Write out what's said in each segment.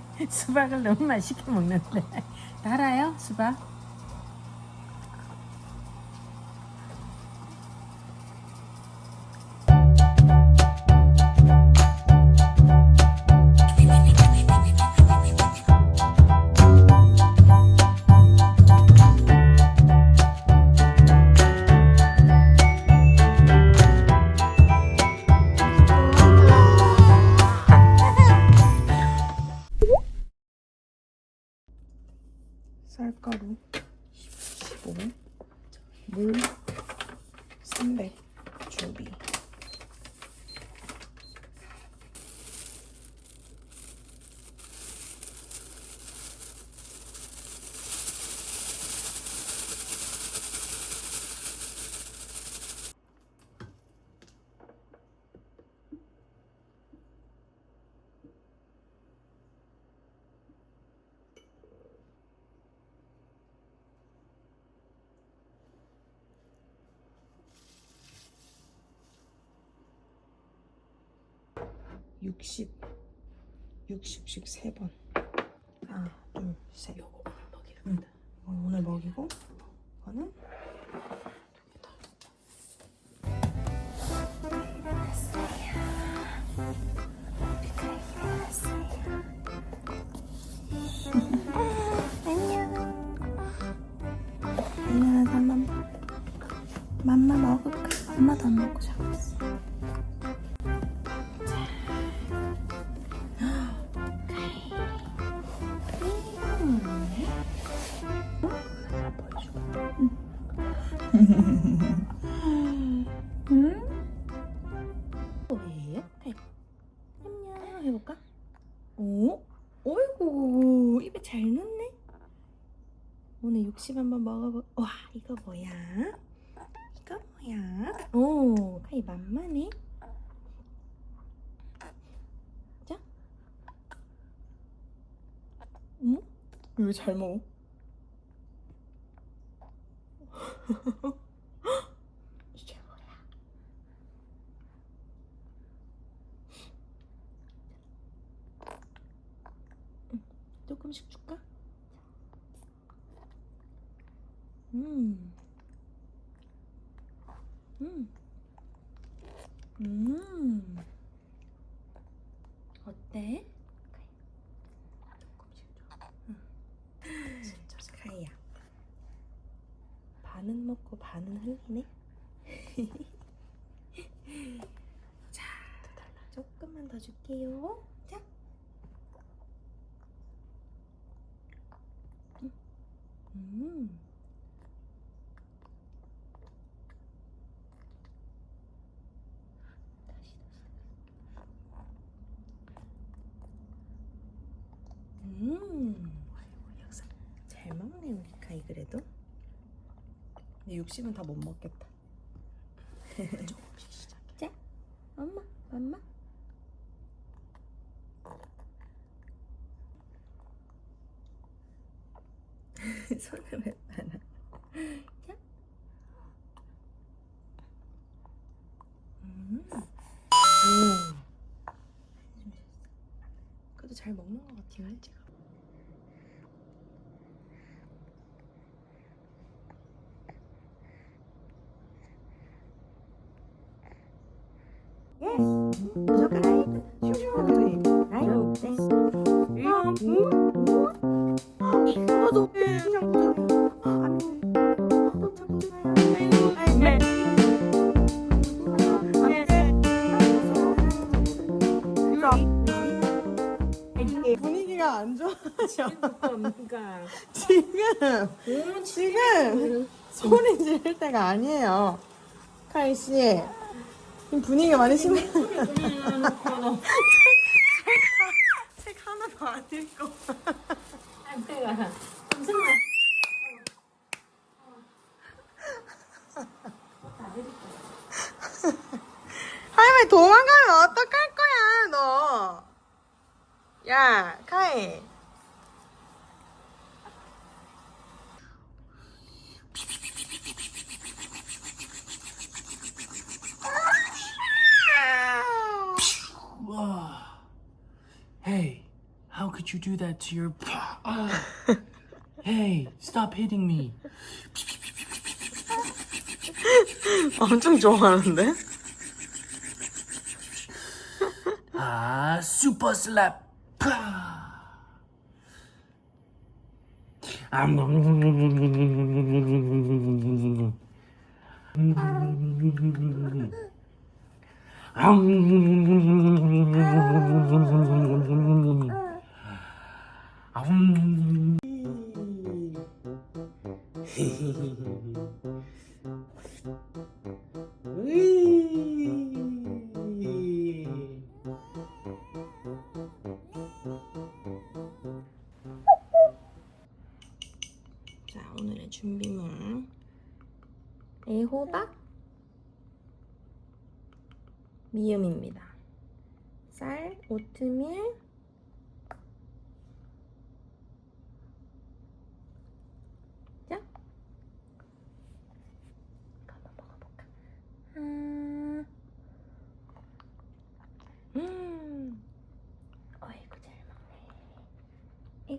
수박을 너무 맛있게 먹는데 달아요 수박? 물300 준비. 육십, 육십씩 세 번. 하나, 둘, 셋. 요거 오늘 먹이랍니다. 응. 오늘 먹이고, 이거는 안녕 맘마 맘마 먹을까? 엄마도 안 먹고 자겠 왜 잘 먹어? 이게 뭐야? 응, 조금씩 줄까? 음. 음. 음. 어때? 조금씩 줘. 응. 진짜 카이야. 반은 먹고 반은 흘리네. 자, 조금만 더 줄게요. 자. 음. 음. 음. 잘 먹네 우리 카이 그래도. 근데 육십은 다 못 먹겠다. 조금씩 시작해. 자, 엄마, 엄마. 빨아? 자. 음. 오. 그래도 잘 먹는 것 같긴 해, 제가. 이 분위기가 안 좋아져. 뭡니까? 지금 지금 소리 지를 때가 아니에요. 카이 씨. 지금 분위기가 많이 심해. 책 하나도 안 읽고. 내가. 할머니 도망가면 어떡할 거야 너. 야 카이. Hey, How could you do that to your. Ah. hey, stop hitting me. 엄청 좋아하는데? Ah, super slap. 음, 음, 먹네.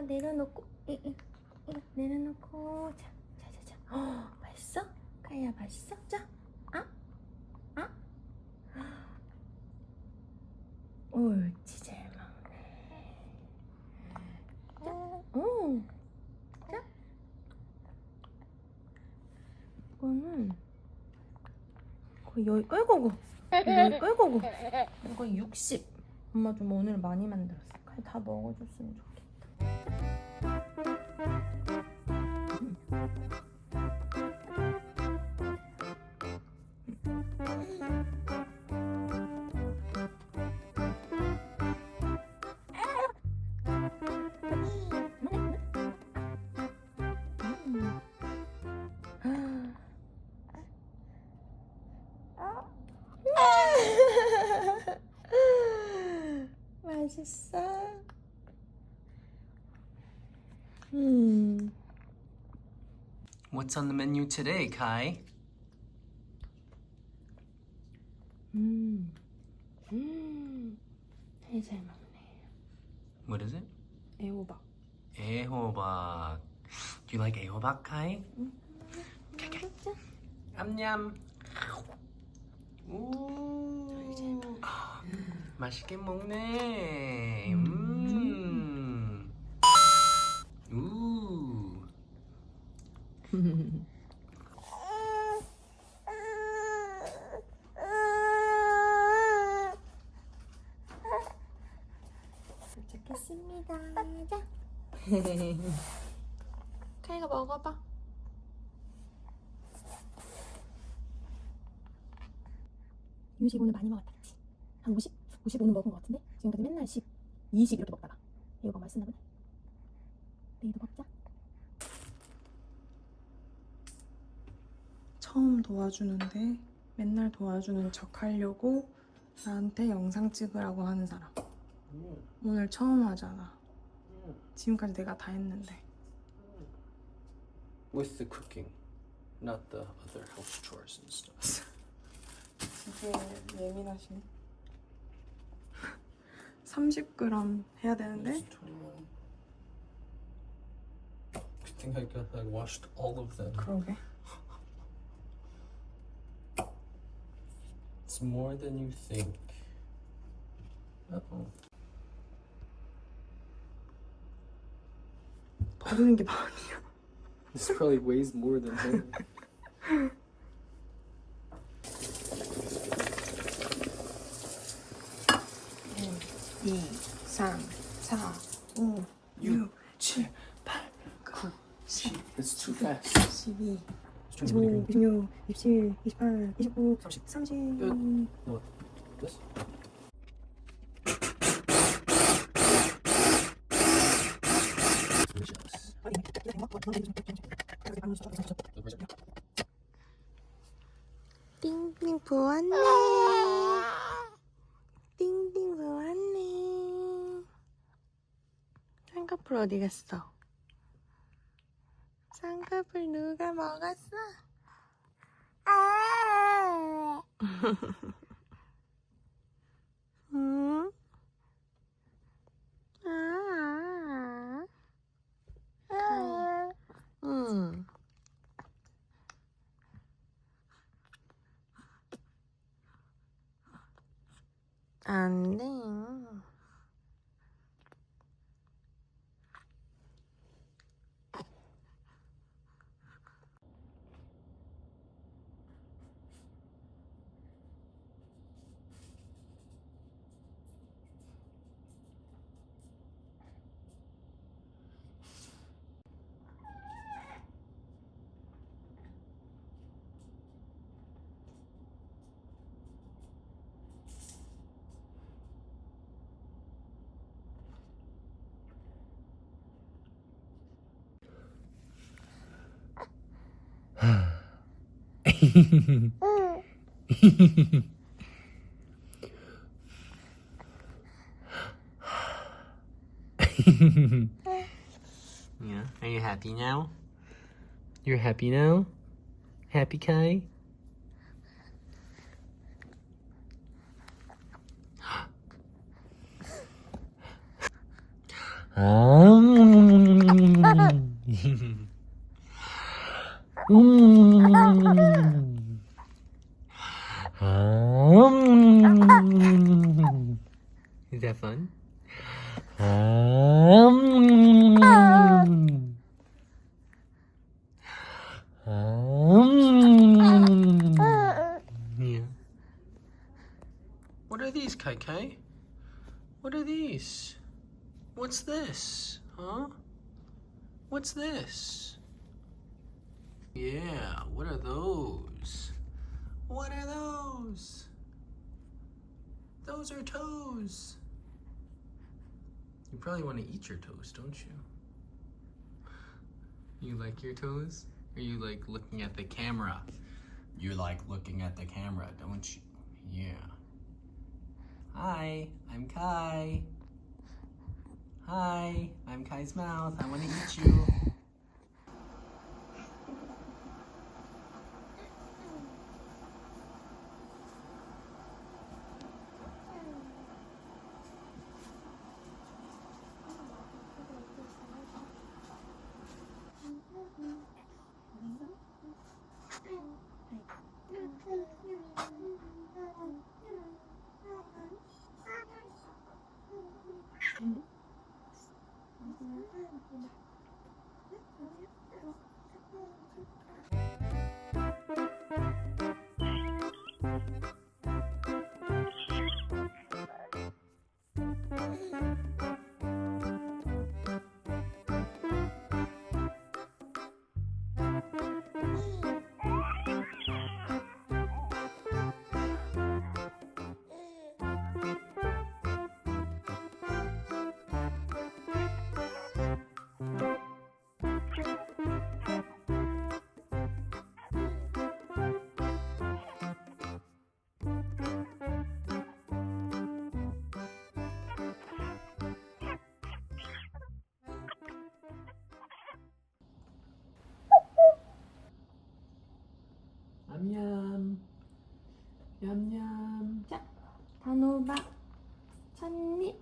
이거 내려놓고, 내려놓고, 자, 자, 자, 자. 어, 맛있어? 카야 맛있어? 자, 아, 아. 옳지 잘 먹네. 자, 오, 자. 이거는 거의 여기 끌고고, 여기 끌고고. 이거 60. 엄마 좀 오늘 많이 만들었어. 그냥 다 먹어줬으면 좋겠다. Thank you. What's on the menu today, Kai? 음. 음. 되게 잘 먹네. What is it? 애호박. Ehobak. Do you like ehobak, Kai? Yum. 오, 맛있게 먹네. 음. 우. 도착했습니다. 자. 카이가 먹어봐. 유식 오늘 많이 먹었다, 그치? 한 50? 55는 먹은 것 같은데? 지금까지 맨날 10, 20 이렇게 먹다가 이거 맛있나 보네. 내일도 먹자. 처음 도와주는데 맨날 도와주는 척 하려고 나한테 영상 찍으라고 하는 사람. 오늘 처음 하잖아. 지금까지 내가 다 했는데. With the cooking, not the other house chores and stuff. 되게 예민하시네. 30g 해야 되는데 21. I think I got I washed all of them. 그러게. It's more than you think. Uh-oh. 버리는 게 마음이야. This probably weighs more than him. 이, 3, 4, 5, 6, 7, 8, 9, 10, It's too fast. 12, It's too 25, 26, 27, 28, 29, 30, 30. No, this. 띵띵 보았네. 띵띵 보았네. 쌍꺼풀 어디 갔어? 쌍꺼풀 누가 먹었어? Yeah. Are you happy now? You're happy now? Happy Kai? Is that fun? Um, um, yeah. What are these, Kai? What are these? What's this? Huh? What's this? Yeah, what are those? What are those? Those are toes. You probably want to eat your toes, don't you? You like your toes? Or you like looking at the camera? You like looking at the camera, don't you? Yeah. Hi, I'm Kai. Hi, I'm Kai's mouth. I want to eat you. 단호박 첫입.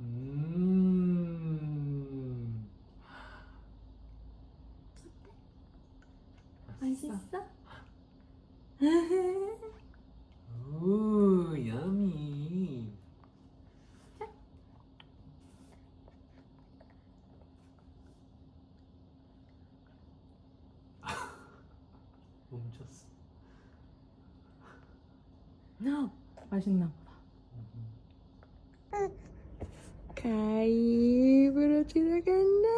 음. 맛있어? 오, 야미. 멈췄어. 맛있나 보다. 가입으로 들어간다.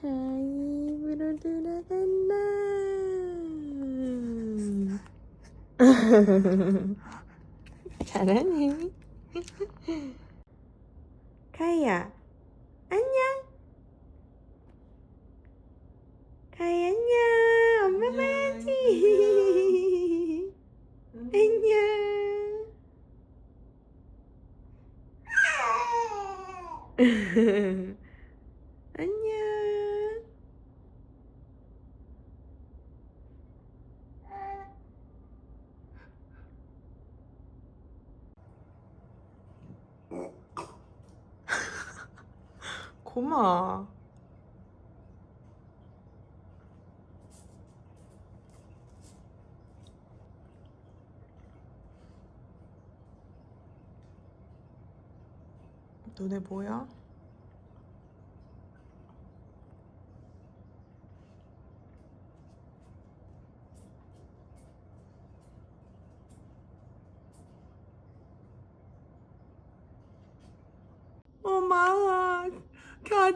가입으로 들어간다. 잘하네. 카이야, 안녕. 카이 안녕. 엄마 봐야지. 안녕. 눈에 뭐야?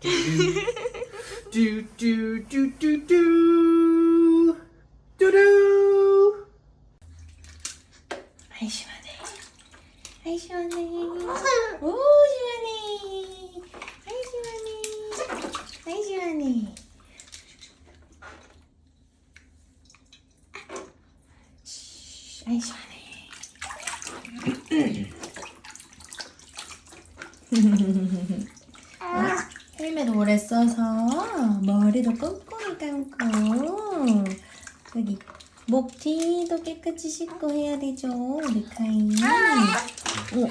do do do do do do do 아이 시원해. 아이 시원해. 오 시원해. 아이 시원해. 아이 시원해. 쉬, 아이 시원해. 오래 써서 머리도 꼼꼼히 감고 여기 목 뒤도 깨끗이 씻고 해야 되죠 우리 카이 오